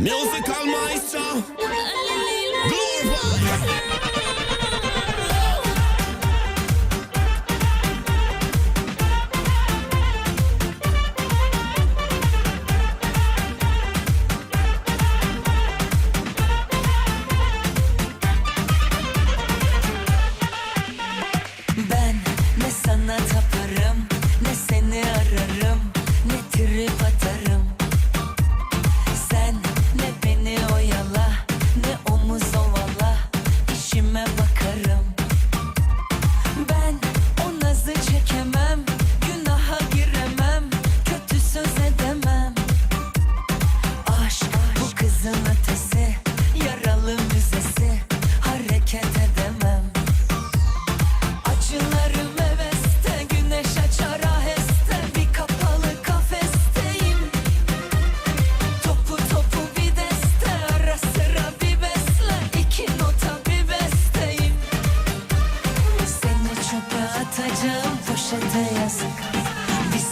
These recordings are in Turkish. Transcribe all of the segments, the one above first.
Musical maestro Glorify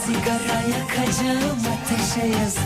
Sigara yakacağım ateşe yazık.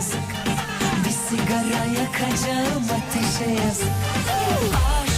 yazık. Bir sigara yakacağım ateşe yazık. Aşk